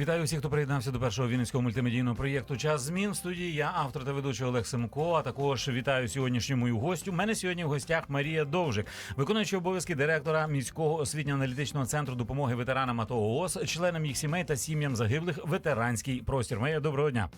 Вітаю всіх, хто приєднався до першого вінницького мультимедійного проєкту Час змін в студії. Я автор та ведучий Олег Семко. А також вітаю сьогоднішню мою гостю. У мене сьогодні в гостях Марія Довжик, виконуючий обов'язки директора міського освітньо-аналітичного центру допомоги ветеранам АТО ООС, членам їх сімей та сім'ям загиблих. Ветеранський простір. Марія, доброго дня.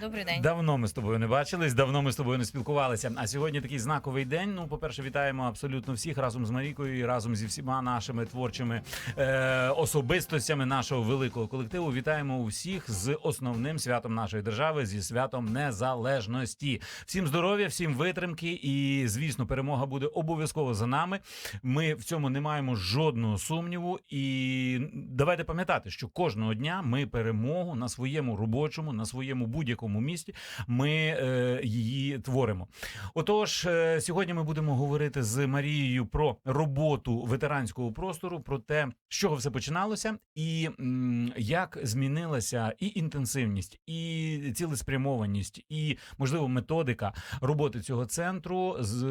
Добрий день. Давно ми з тобою не бачились, давно ми з тобою не спілкувалися. А сьогодні такий знаковий день. Ну, по-перше, вітаємо абсолютно всіх разом з Марікою і разом зі всіма нашими творчими е, особистостями нашого великого колективу. Вітаємо усіх з основним святом нашої держави зі святом незалежності. Всім здоров'я, всім витримки, і звісно, перемога буде обов'язково за нами. Ми в цьому не маємо жодного сумніву. І давайте пам'ятати, що кожного дня ми перемогу на своєму робочому, на своєму будь-якому місті ми е, її творимо. Отож, е, сьогодні ми будемо говорити з Марією про роботу ветеранського простору, про те, з чого все починалося, і м, як змінилася і інтенсивність, і цілеспрямованість, і можливо методика роботи цього центру, з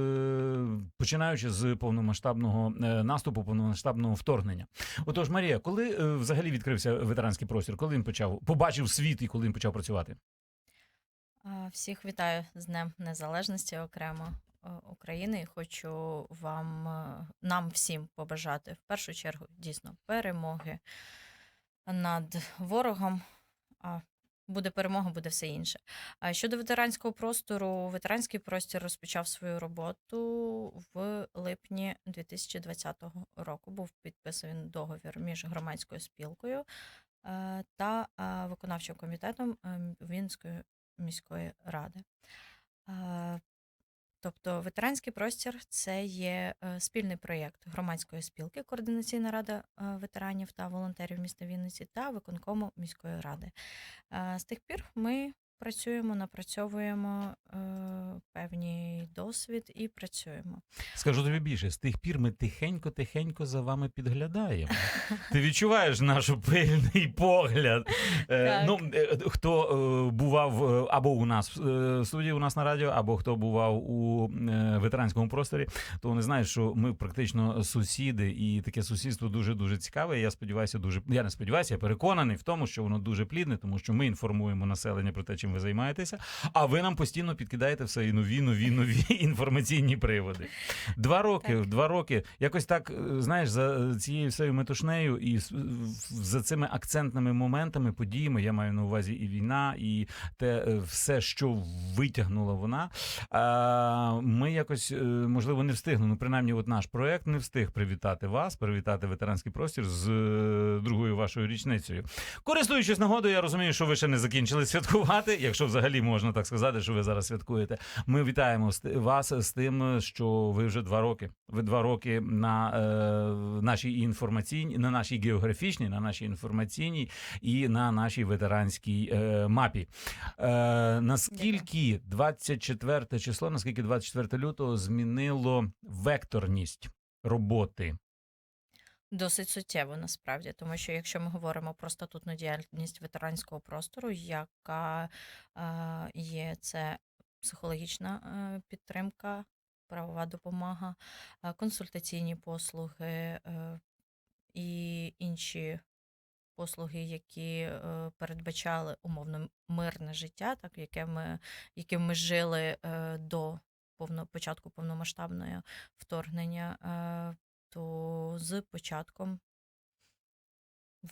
починаючи з повномасштабного е, наступу, повномасштабного вторгнення. Отож, Марія, коли е, взагалі відкрився ветеранський простір, коли він почав побачив світ і коли він почав працювати? Всіх вітаю з Днем Незалежності окремо е, України. Хочу вам нам всім побажати в першу чергу дійсно перемоги над ворогом. Буде перемога, буде все інше. А щодо ветеранського простору, ветеранський простір розпочав свою роботу в липні 2020 року. Був підписаний договір між громадською спілкою е, та е, виконавчим комітетом е, Вінської міської ради. Тобто ветеранський простір це є е, спільний проєкт громадської спілки, координаційна рада е, ветеранів та волонтерів міста Вінниці та виконкому міської ради. Е, З тих пір ми працюємо, напрацьовуємо е, певний досвід і працюємо. Скажу тобі більше, з тих пір ми тихенько-тихенько за вами підглядаємо. Ти відчуваєш наш пильний погляд. Е, ну, е, хто е, бував е, або у нас е, в студії, у нас на радіо, або хто бував у е, ветеранському просторі, то вони знають, що ми практично сусіди, і таке сусідство дуже дуже цікаве. Я сподіваюся, дуже я не сподіваюся, я переконаний в тому, що воно дуже плідне, тому що ми інформуємо населення про те, чим ви займаєтеся. А ви нам постійно підкидаєте все і нові, нові, нові інформаційні приводи. Два роки, Так. два роки. Якось так, е, знаєш, за цією всією метушнею і за цими акцентними моментами, подіями, я маю на увазі і війна, і те е, все, що витягнула вона. Ми якось, е, можливо, не встигли. Ну, принаймні, от наш проект не встиг привітати вас, привітати ветеранський простір з другою вашою річницею. Користуючись нагодою, я розумію, що ви ще не закінчили святкувати, якщо взагалі можна так сказати, що ви зараз святкуєте. Ми вітаємо вас з тим, що ви вже два роки. Ви два роки на е, нашій інформаційній, на нашій географічній, на нашій інформаційній і на нашій ветеранській е, мапі. Е, наскільки 24 число, наскільки 24 лютого змінило векторність роботи? Досить суттєво насправді, тому що якщо ми говоримо про статутну діяльність ветеранського простору, яка е, є це психологічна е, підтримка, правова допомога, е, консультаційні послуги і інші послуги, які передбачали умовно мирне життя, так яке ми, яким ми жили до повно, початку повномасштабного вторгнення. То з початком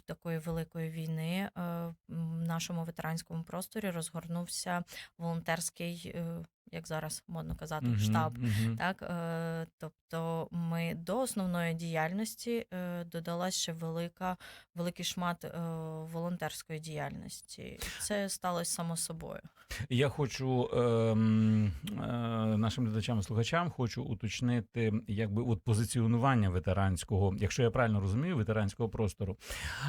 такої великої війни е, в нашому ветеранському просторі розгорнувся волонтерський, е, як зараз модно казати, Мгм, штаб. мгм. Так, е, тобто ми до основної діяльності е, додалась ще велика, великий шмат е, волонтерської діяльності. Це сталося само собою. Я хочу ем, е, нашим глядачам і слухачам хочу уточнити, якби от позиціонування ветеранського, якщо я правильно розумію, ветеранського простору.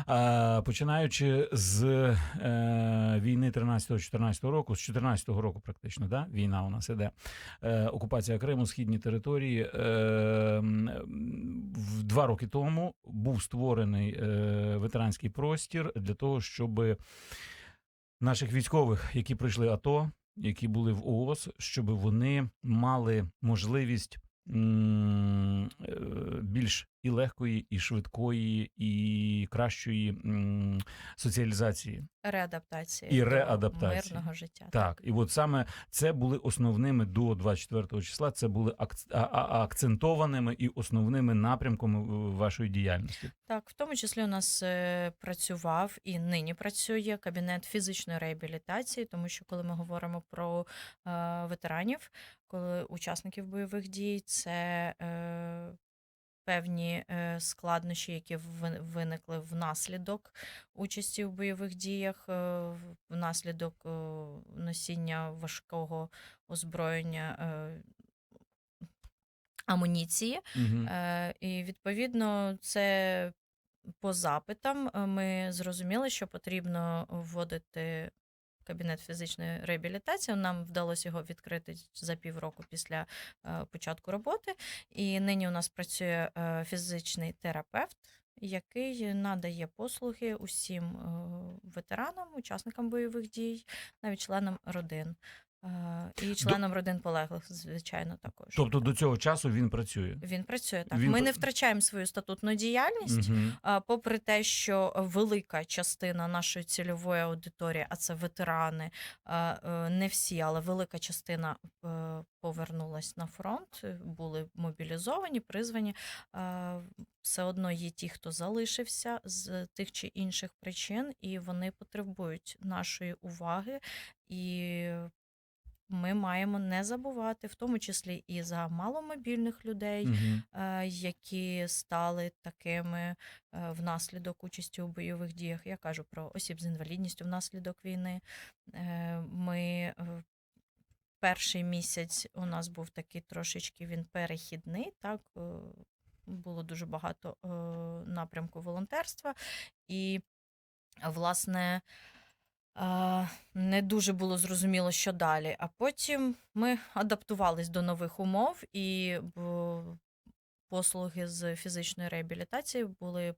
Е, починаючи з е, війни 13-14 року, з 14-го року, практично, да? війна у нас іде. Е, окупація Криму, східні території. Е, в два роки тому був створений е, ветеранський простір для того, щоб наших військових, які пройшли АТО, які були в ООС, щоб вони мали можливість більш і легкої, і швидкої, і кращої м, соціалізації. Реадаптації І реадаптації. мирного життя. Так, і от саме це були основними до 24 числа. Це були акцентованими і основними напрямками е, вашої діяльності. Так, в тому числі у нас е, працював і нині працює кабінет фізичної реабілітації, тому що коли ми говоримо про е, ветеранів, коли учасників бойових дій, це е, певні е, складнощі, які виникли внаслідок участі в бойових діях, е, внаслідок е, носіння важкого озброєння. Амуніції, Угу. І відповідно, це по запитам ми зрозуміли, що потрібно вводити кабінет фізичної реабілітації. Нам вдалося його відкрити за півроку після е, початку роботи. І нині у нас працює е, фізичний терапевт. Який надає послуги усім е, ветеранам, учасникам бойових дій, навіть членам родин Е, і членам родин полеглих, звичайно, також. Тобто до цього часу він працює. Він працює так. Він Ми не втрачаємо свою статутну діяльність, Угу. попри те, що велика частина нашої цільової аудиторії, а це ветерани, е, не всі, але велика частина повернулась на фронт, були мобілізовані, призвані. Все одно є ті, хто залишився з тих чи інших причин, і вони потребують нашої уваги. І ми маємо не забувати, в тому числі і за маломобільних людей, Угу. які стали такими е, внаслідок участі у бойових діях. Я кажу про осіб з інвалідністю внаслідок війни. Е, Ми перший місяць у нас був такий трошечки він перехідний, так. Було дуже багато напрямку волонтерства, і, власне, не дуже було зрозуміло, що далі. А потім ми адаптувались до нових умов, і послуги з фізичної реабілітації були е,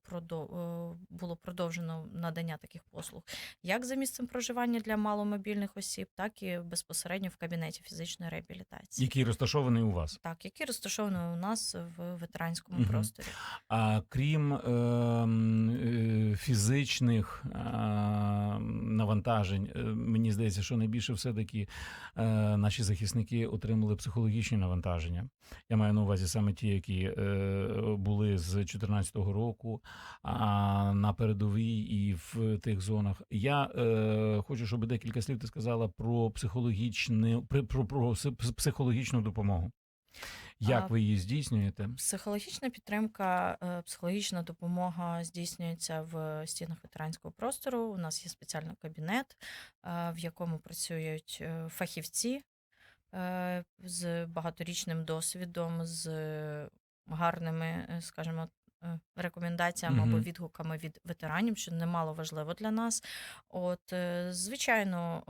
було продовжено надання таких послуг як за місцем проживання для маломобільних осіб, так і безпосередньо в кабінеті фізичної реабілітації. Який розташований у вас. Так, які розташовані у нас в ветеранському Мгм. просторі. А крім ем, е, фізичних е, навантажень, е, мені здається, що найбільше все-таки е, наші захисники отримали психологічні навантаження. Я маю на увазі саме ті, які були з 2014 року на передовій і в тих зонах. Я хочу, щоб декілька слів ти сказала про психологічну, про, про, про психологічну допомогу. Як ви її здійснюєте? Психологічна підтримка, е, психологічна допомога здійснюється в стінах ветеранського простору. У нас є спеціальний кабінет, е, в якому працюють е, фахівці з багаторічним досвідом, з гарними, е, е, рекомендаціями або відгуками від ветеранів, що немало важливо для нас. От, е, звичайно,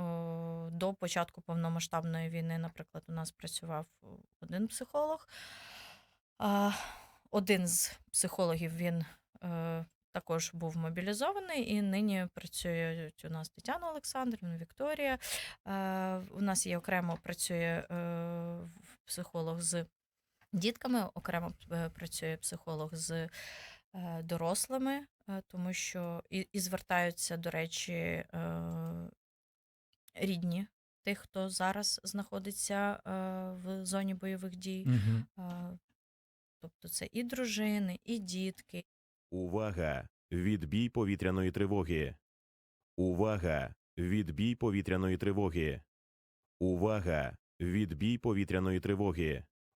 до початку повномасштабної війни, наприклад, у нас працював один психолог. Один з психологів він е, також був мобілізований, і нині працюють у нас Тетяна Олександрівна, Вікторія. Е, У нас є окремо працює е, психолог з дітками, окремо е, працює психолог з е, дорослими, е, тому що і, і звертаються, до речі, рідні тих, хто зараз знаходиться е, в зоні бойових дій. Угу. Е, Тобто це і дружини, і дітки, Увага! Відбій повітряної тривоги. Увага! Відбій повітряної тривоги. Увага! Відбій повітряної тривоги.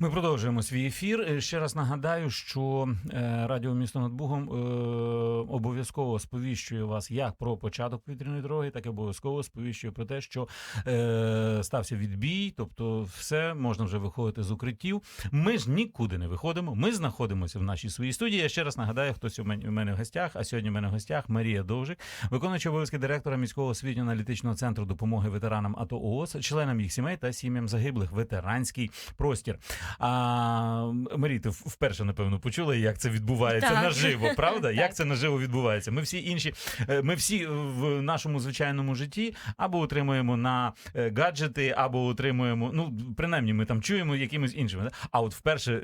Ми продовжуємо свій ефір. Е, Ще раз нагадаю, що е, радіо місто над Бугом е, обов'язково сповіщує вас як про початок повітряної дороги, так і обов'язково сповіщує про те, що стався відбій, тобто все можна вже виходити з укриттів. Ми ж нікуди не виходимо. Ми знаходимося в нашій своїй студії. Я ще раз нагадаю, хтось у мене, в гостях. А сьогодні у мене в гостях Марія Довжик, виконуюча обов'язки директора міського освітньо-аналітичного центру допомоги ветеранам АТО ООС, членам їх сімей та сім'ям загиблих. Ветеранський простір. А Марій, ти вперше напевно почула, як це відбувається Так. наживо, правда? Як Так. це наживо відбувається? Ми всі інші, е, ми всі в нашому звичайному житті або отримуємо на е, гаджети, або отримуємо. Ну принаймні, ми там чуємо якимось іншими. А от вперше е,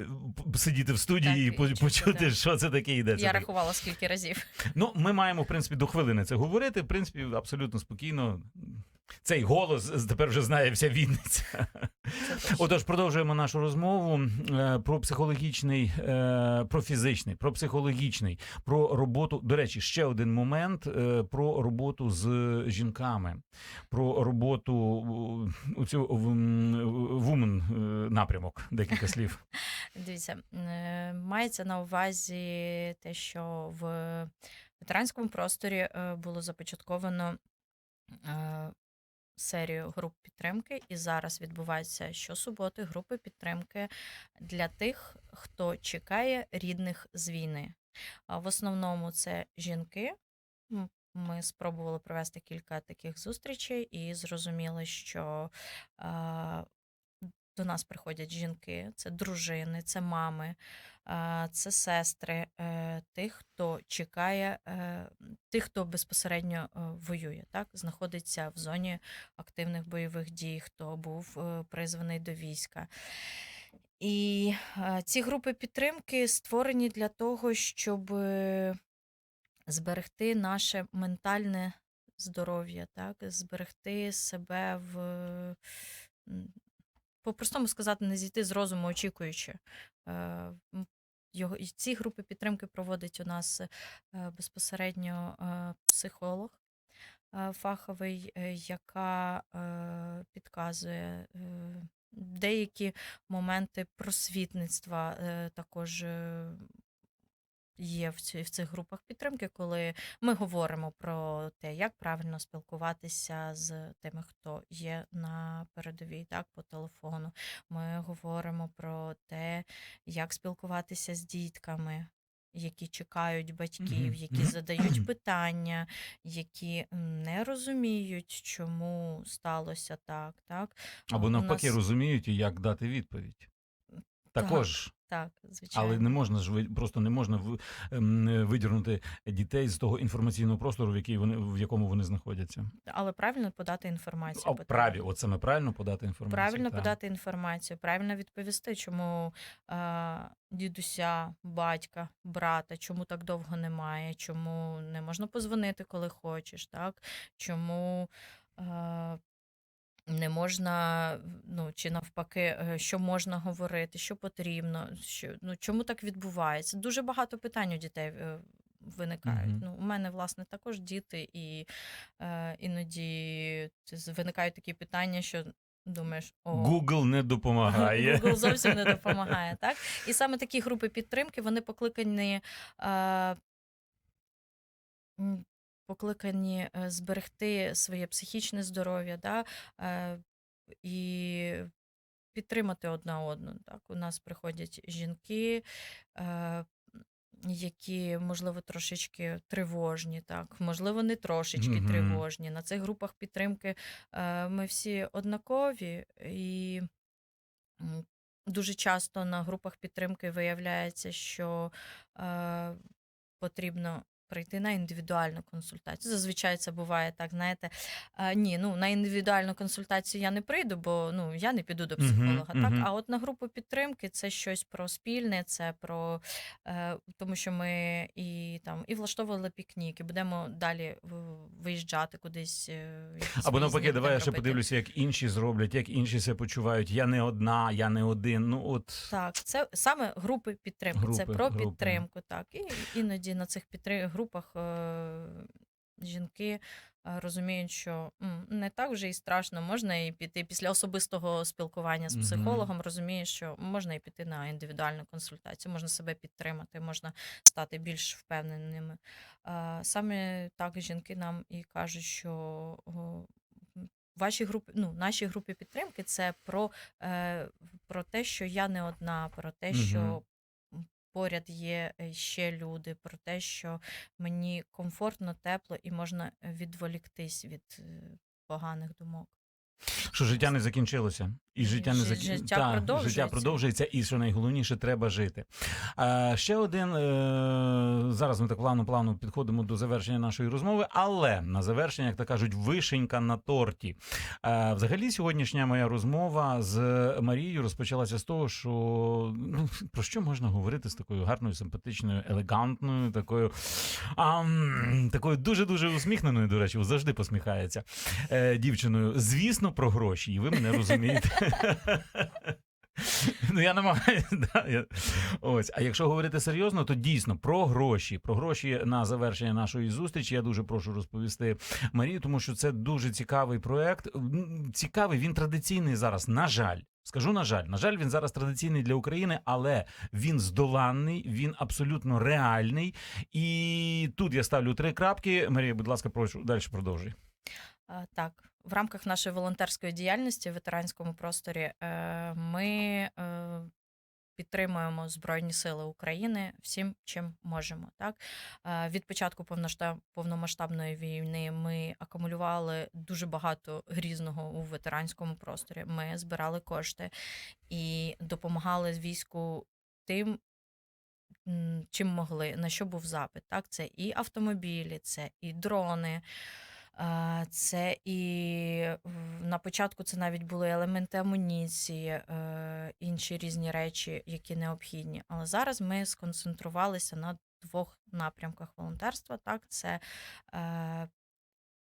сидіти в студії Так, і чути, почути, да. що це таке йде. Я рахувала скільки разів. Ну, ми маємо, в принципі, до хвилини це говорити. В принципі, абсолютно спокійно. Цей голос тепер вже знає вся Вінниця. Отож, продовжуємо нашу розмову е, про психологічний, е, про фізичний, про психологічний, про роботу. До речі, ще один момент е, про роботу з жінками, про роботу у- цю вумен напрямок. Декілька слів. Дивіться, мається на увазі те, що в ветеранському просторі було започатковано серію груп підтримки, і зараз відбувається щосуботи групи підтримки для тих, хто чекає рідних з війни. В основному це жінки. Ми спробували провести кілька таких зустрічей і зрозуміли, що до нас приходять жінки, це дружини, це мами, е, це сестри, е, тих, хто чекає, е, тих, хто безпосередньо воює, так знаходиться в зоні активних бойових дій, хто був призваний до війська. І ці групи підтримки створені для того, щоб зберегти наше ментальне здоров'я, так, зберегти себе в. По-простому сказати, не зійти з розуму, очікуючи. Е, Його, ці групи підтримки проводить у нас е, безпосередньо е, психолог фаховий, яка підказує деякі моменти просвітництва також є в, ці, в цих групах підтримки, коли ми говоримо про те, як правильно спілкуватися з тими, хто є на передовій, так, по телефону. Ми говоримо про те, як спілкуватися з дітками. Які чекають батьків, Мгм. які Мгм. задають питання, які не розуміють, чому сталося так, так Або У навпаки, нас- розуміють, як дати відповідь. Також. Так, звичайно. Але не можна ж ви- просто не можна в- ем, видірнути дітей з того інформаційного простору, в який вони в якому вони знаходяться. Але правильно подати інформацію. А потрібно. праві, от саме правильно подати інформацію. Правильно так. подати інформацію, правильно відповісти, чому е, дідуся, батька, брата, чому так довго немає, чому не можна позвонити, коли хочеш, так? Чому е, не можна, ну чи навпаки, е, що можна говорити, що потрібно, що, ну, чому так відбувається? Дуже багато питань у дітей. е, Виникають. Мгм. Ну, у мене, власне, також діти, і е, іноді виникають такі питання, що думаєш, о, Google не допомагає. Google зовсім не допомагає, так? І саме такі групи підтримки вони покликані, е, покликані е, зберегти своє психічне здоров'я, да? е, і підтримати одна одну. Так? У нас приходять жінки. Е, які, можливо, трошечки тривожні, так, можливо, не трошечки Мгм. тривожні. На цих групах підтримки ми всі однакові, і дуже часто на групах підтримки виявляється, що потрібно прийти на індивідуальну консультацію. Зазвичай це буває так, знаєте, а, ні, ну на індивідуальну консультацію я не прийду, бо ну я не піду до психолога. так, мгм. а от на групу підтримки це щось про спільне, це про е, тому, що ми і там і влаштовували пікніки, будемо далі виїжджати кудись. е, Або навпаки, давай я ще подивлюся, як інші зроблять, як інші себе почувають. Я не одна, я не один. Ну от Так, це саме групи підтримки. це про групи. підтримку. Так, і іноді на цих підтри... групах е, жінки розуміють, що не так вже і страшно, можна і піти після особистого спілкування з психологом, розумієш, що можна і піти на індивідуальну консультацію, можна себе підтримати, можна стати більш впевненими. Саме так жінки нам і кажуть, що ваші групи, ну, наші групи підтримки це про, е, про те, що я не одна, про те, що поряд є е, ще люди, про те, що мені комфортно, тепло і можна відволіктись від е, поганих думок. Що життя не закінчилося, і життя не закінчилося. життя продовжується. життя продовжується, і що найголовніше, треба жити. А, ще один е, зараз ми так плавно плавно підходимо до завершення нашої розмови, але на завершення, як то кажуть, вишенька на торті. А, взагалі, сьогоднішня моя розмова з Марією розпочалася з того, що ну про що можна говорити з такою гарною, симпатичною, елегантною, такою, ам, такою дуже дуже усміхненою, до речі, завжди посміхається е, дівчиною. Звісно, про гроші, і ви мене розумієте. Ну, я намагаюся. Да, я... Ось. А якщо говорити серйозно, то дійсно про гроші. Про гроші на завершення нашої зустрічі. Я дуже прошу розповісти Марію, тому що це дуже цікавий проект. Цікавий, він традиційний зараз. На жаль. Скажу на жаль, на жаль, він зараз традиційний для України, але він здоланний, він абсолютно реальний. І тут я ставлю три крапки. Марія, будь ласка, прошу далі продовжуй. Так, в рамках нашої волонтерської діяльності в ветеранському просторі е, ми е, підтримуємо Збройні Сили України всім, чим можемо. Так? Від початку повноштаб- повномасштабної війни ми акумулювали дуже багато грізного у ветеранському просторі. Ми збирали кошти і допомагали війську тим. Чим могли, на що був запит? Так, це і автомобілі, це і дрони, Це і на початку це навіть були елементи амуніції, е, інші різні речі, які необхідні. Але зараз ми сконцентрувалися на двох напрямках волонтерства. Так, це е,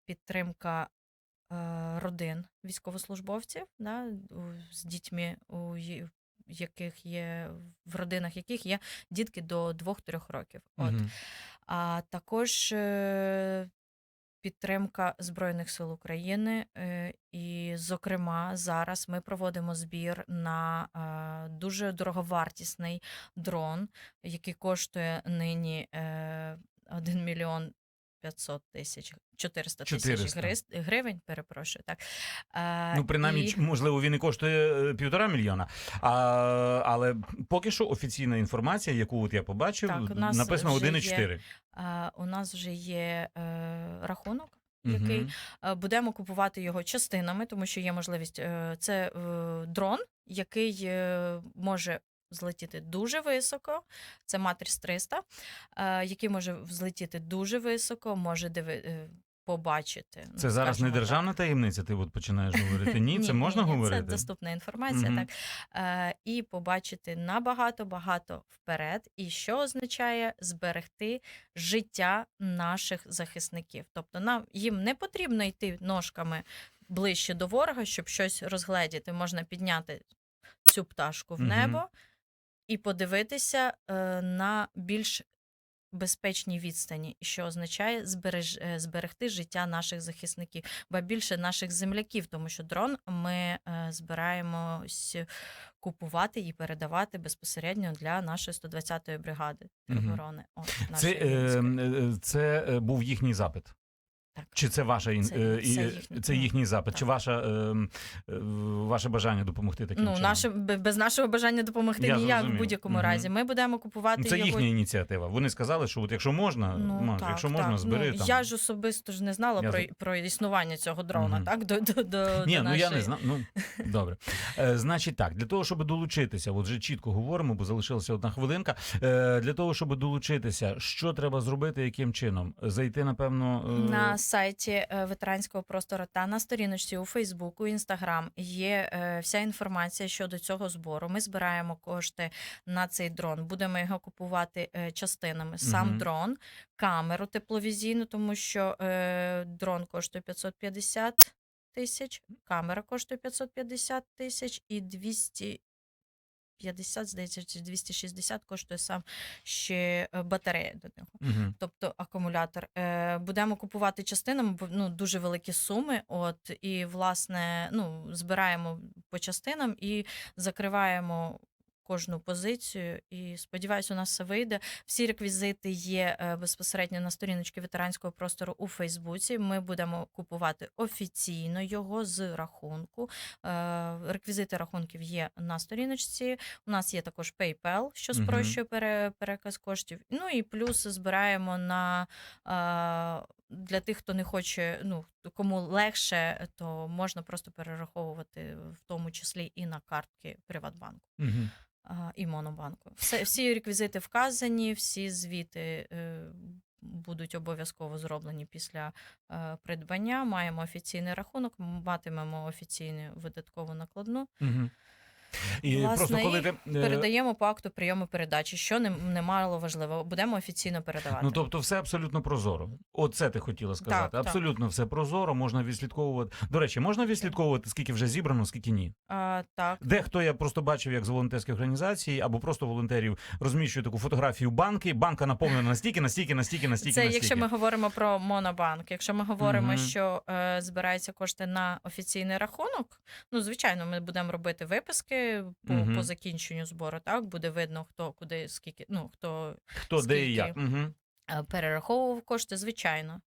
підтримка е, родин військовослужбовців да, з дітьми, у яких є в родинах яких є дітки до 2-3 років. От. Мгм. А також підтримка Збройних сил України. е, І, зокрема, зараз ми проводимо збір на е, дуже дороговартісний дрон, який коштує нині е, 1 мільйон 500 тисяч 400 тисяч 400. гривень. Перепрошую, так. Е, Ну, принаймні, і- можливо, він і коштує е, півтора мільйона. А, але поки що офіційна інформація, яку от я побачив, Так, у нас написано вже 1,4. е, у нас вже є е, рахунок. Який Е, будемо купувати його частинами, тому що є можливість. е, Це дрон, який може злетіти дуже високо. Це Матріс 300, е, який може злетіти дуже високо, може диви, е, побачити. ну, Це зараз не так. державна таємниця, ти от починаєш говорити. Ні, це можна говорити. Це доступна інформація, так. Е, і побачити набагато-багато вперед, і що означає зберегти життя наших захисників. Тобто нам їм не потрібно йти ножками ближче до ворога, щоб щось розгледіти. Можна підняти цю пташку в небо і подивитися е, на більш безпечній відстані, що означає збереж... е, зберегти життя наших захисників, ба більше наших земляків, тому що дрон ми е, збираємось купувати і передавати безпосередньо для нашої 120-ї бригади тероборони. От, Це, е, це був їхній запит. Так. Чи це ваша Це- е, це їхній, це ну, їхній запит? так. Чи ваша, е, е, ваше бажання допомогти таким Ну, чином? наше без нашого бажання допомогти Я ніяк зрозумів. в будь-якому Мгм. разі. Ми будемо купувати Ну, Це його. їхня ініціатива. Вони сказали, що от якщо можна, Ну, Маш, так, якщо так. можна, збери ну, там. Я ж особисто ж не знала Я про, про існування цього дрона, Мгм. так? До, до, до, Ні, до ну я не знаю. Ну добре. Е, значить, так для того, щоб долучитися, от вже чітко говоримо, бо залишилася одна хвилинка. Е, для того, щоб долучитися, що треба зробити, яким чином? Зайти, напевно, е, На сайті е, ветеранського простору та на сторіночці у Фейсбуку, Інстаграм є е, вся інформація щодо цього збору. Ми збираємо кошти на цей дрон. Будемо його купувати е, частинами. Сам Мгм. дрон, камеру тепловізійну, тому що дрон коштує 550 тисяч, камера коштує 550 тисяч і 200 250, здається, чи 260 коштує сам ще е, батарея до нього. Мгм. Тобто акумулятор. Е, будемо купувати частинами, бо ну, дуже великі суми. От, і, власне, ну, збираємо по частинам і закриваємо кожну позицію. І сподіваюся, у нас все вийде. Всі реквізити є е, безпосередньо на сторіночці ветеранського простору у Фейсбуці. Ми будемо купувати офіційно його з рахунку. Е, реквізити рахунків є на сторіночці. У нас є також PayPal, що спрощує пере, переказ коштів. Ну і плюс збираємо на е, для тих, хто не хоче, ну кому легше, то можна просто перераховувати в тому числі і на картки Приватбанку. Мгм. І Монобанку. Все, всі реквізити вказані, всі звіти е, будуть обов'язково зроблені після е, придбання. Маємо офіційний рахунок, матимемо офіційну видаткову накладну. Мгм. І Власне, просто коли ти е, Передаємо по акту прийому передачі, що не, немало важливо. Будемо офіційно передавати. Ну тобто, все абсолютно прозоро. Оце ти хотіла сказати. Так, так. абсолютно все прозоро. Можна відслідковувати. До речі, можна відслідковувати, скільки вже зібрано, скільки ні. а, так. Дехто я просто бачив, як з волонтерських організацій або просто волонтерів розміщує таку фотографію банки. Банка наповнена настільки, настільки, настільки, настільки, Це настільки. якщо ми говоримо про монобанк. Якщо ми говоримо, Мгм. що е, збираються кошти на офіційний рахунок, ну звичайно, ми будемо робити виписки по, угу. по закінченню збору. Так буде видно, хто куди, скільки, ну хто Хто де і як. Угу. е, перераховував кошти. Звичайно,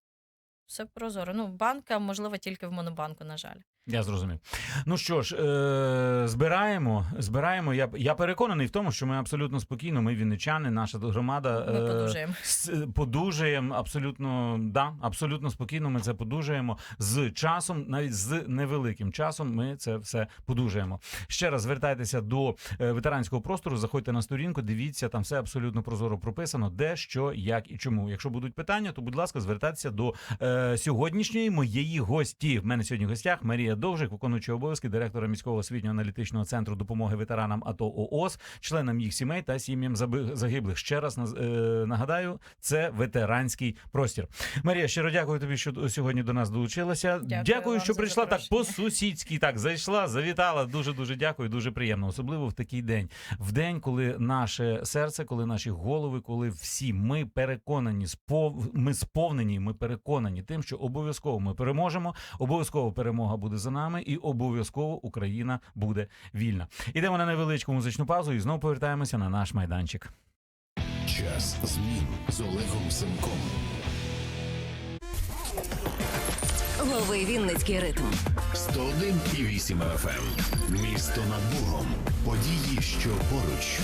все прозоро. Ну, банка можливо тільки в монобанку, на жаль. Я зрозумів. Ну що ж, е- збираємо, збираємо. Я, я переконаний в тому, що ми абсолютно спокійно, ми вінничани, наша громада. Ми е, подужаємо. С- Подужаємо абсолютно да, абсолютно спокійно. Ми це подужаємо з часом, навіть з невеликим часом. Ми це все подужаємо. Ще раз звертайтеся до е, ветеранського простору. Заходьте на сторінку, дивіться, там все абсолютно прозоро прописано, де що, як і чому. Якщо будуть питання, то будь ласка, звертайтеся до е, сьогоднішньої моєї гості. В мене сьогодні в гостях Марія Довжик, виконуючий обов'язки директора міського освітньо-аналітичного центру допомоги ветеранам АТО ООС, членам їх сімей та сім'ям загиблих. Ще раз е, нагадаю, це ветеранський простір. Марія, щиро дякую тобі, що сьогодні до нас долучилася. Дякую вам що прийшла так по-сусідськи. Так зайшла, завітала. Дуже дуже дякую. Дуже приємно, особливо в такий день. В день, коли наше серце, коли наші голови, коли всі ми переконані, спов... ми сповнені, ми переконані тим, що обов'язково ми переможемо. Обов'язково перемога буде за нами, і обов'язково Україна буде вільна. Ідемо на невеличку музичну паузу і знову повертаємося на наш майданчик. Час змін з Олегом Семком. Лови Вінницький ритм. 101,8 FM. Місто над Богом. Події, що поруч.